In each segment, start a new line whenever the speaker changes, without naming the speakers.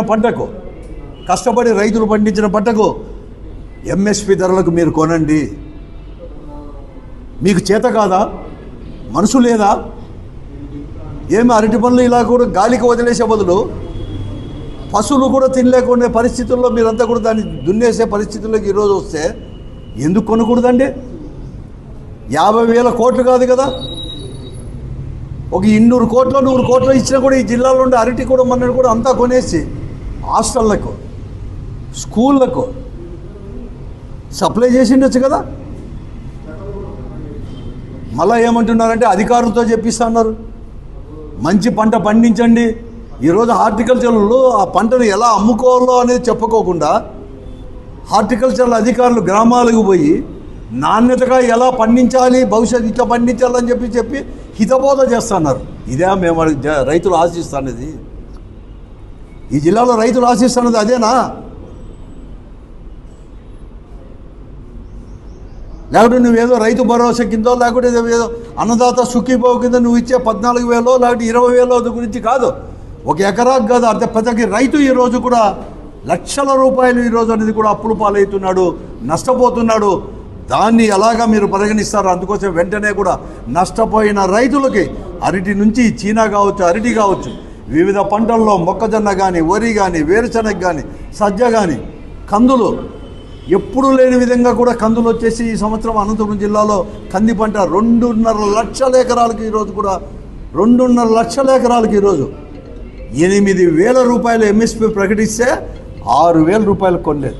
పంటకు కష్టపడి రైతులు పండించిన పంటకు ఎంఎస్పి ధరలకు మీరు కొనండి. మీకు చేత కాదా? మనసు లేదా? ఏమి అరటి పనులు ఇలా కూడా గాలికి వదిలేసే బదులు పశువులు కూడా తినలేకుండా పరిస్థితుల్లో మీరంతా కూడా దాన్ని దున్నేసే పరిస్థితుల్లోకి ఈరోజు వస్తే ఎందుకు కొనకూడదండి? యాభై వేల కోట్లు కాదు కదా? ఒక ఇన్నూరు కోట్లు నూరు కోట్లు ఇచ్చినా కూడా ఈ జిల్లాలో ఉండే అరటి కూడా మొన్నటి కూడా అంతా కొనేసి హాస్టళ్ళకు స్కూళ్ళకు సప్లై చేసి ఉండొచ్చు కదా? మళ్ళీ ఏమంటున్నారంటే అధికారులతో చెప్పిస్తున్నారు మంచి పంట పండించండి. ఈరోజు హార్టికల్చర్లో ఆ పంటను ఎలా అమ్ముకోవాలో అనేది చెప్పుకోకుండా హార్టికల్చర్ అధికారులు గ్రామాలకు పోయి నాణ్యతగా ఎలా పండించాలి భవిష్యత్తు ఇట్లా పండించాలని చెప్పి చెప్పి హితబోధ చేస్తున్నారు ఇదే మేము రైతులు ఆశిస్తున్నది ఈ జిల్లాలో రైతులు ఆశిస్తున్నది అదేనా? లేకపోతే నువ్వేదో రైతు భరోసా కిందో లేకపోతే ఏదో అన్నదాత సుఖీభావ కింద నువ్వు ఇచ్చే పద్నాలుగు వేలో లేకపోతే ఇరవై వేలో గురించి కాదు. ఒక ఎకరాకు కాదు అర్థ ప్రతి రైతు ఈరోజు కూడా లక్షల రూపాయలు ఈరోజు అనేది కూడా అప్పులు పాలవుతున్నాడు నష్టపోతున్నాడు. దాన్ని ఎలాగా మీరు పరిగణిస్తారు అందుకోసం వెంటనే కూడా నష్టపోయిన రైతులకి అరటి నుంచి చీనా కావచ్చు అరటి కావచ్చు వివిధ పంటల్లో మొక్కజొన్న కానీ వరి కానీ వేరుశనగ కానీ సజ్జ కానీ కందులు. ఎప్పుడు లేని విధంగా కూడా కందులు వచ్చేసి ఈ సంవత్సరం అనంతపురం జిల్లాలో కంది పంట రెండున్నర లక్షల ఎకరాలకు ఈరోజు కూడా రెండున్నర లక్షల ఎకరాలకు ఈరోజు ఎనిమిది వేల రూపాయలు ఎంఎస్పి ప్రకటిస్తే ఆరు వేల రూపాయలు కొనలేదు.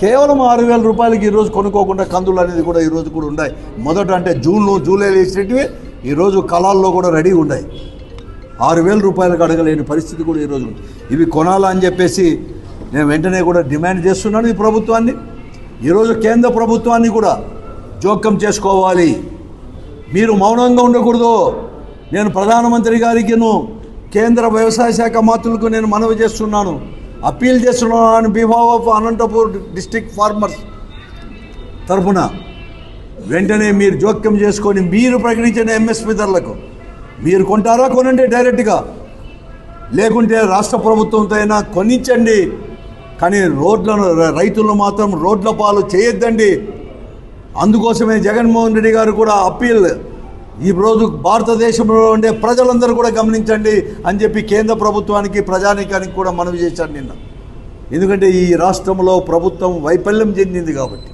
కేవలం ఆరు వేల రూపాయలకి ఈరోజు కొనుక్కోకుండా కందులు అనేది కూడా ఈరోజు కూడా ఉన్నాయి. మొదట అంటే జూన్లో జూలైలో వేసినవి ఈరోజు కళాల్లో కూడా రెడీ ఉన్నాయి. ఆరు వేల రూపాయలకు అడగలేని పరిస్థితి కూడా ఈరోజు ఇవి కొనాలా అని చెప్పేసి నేను వెంటనే కూడా డిమాండ్ చేస్తున్నాను ఈ ప్రభుత్వాన్ని. ఈరోజు కేంద్ర ప్రభుత్వాన్ని కూడా జోక్యం చేసుకోవాలి. మీరు మౌనంగా ఉండకూడదు. నేను ప్రధానమంత్రి గారికిను కేంద్ర వ్యవసాయ శాఖ మాతులకు నేను మనవి చేస్తున్నాను. అప్పీల్ చేస్తున్నాను behalf of Anantapur district farmers తరఫున వెంటనే మీరు జోక్యం చేసుకొని మీరు ప్రకటించిన ఎంఎస్పీ ధరలకు మీరు కొంటారా కొనండి డైరెక్ట్గా? లేకుంటే రాష్ట్ర ప్రభుత్వంతో అయినా కొనించండి. కానీ రోడ్లను రైతులను మాత్రం రోడ్ల పాలు చేయొద్దండి. అందుకోసమే జగన్మోహన్ రెడ్డి గారు కూడా అప్పీల్. ఈ రోజు భారతదేశంలో ఉండే ప్రజలందరూ కూడా గమనించండి అని చెప్పి కేంద్ర ప్రభుత్వానికి ప్రజానీకానికి కూడా మనవి చేశాను నిన్న. ఎందుకంటే ఈ రాష్ట్రంలో ప్రభుత్వం వైఫల్యం చెందింది కాబట్టి.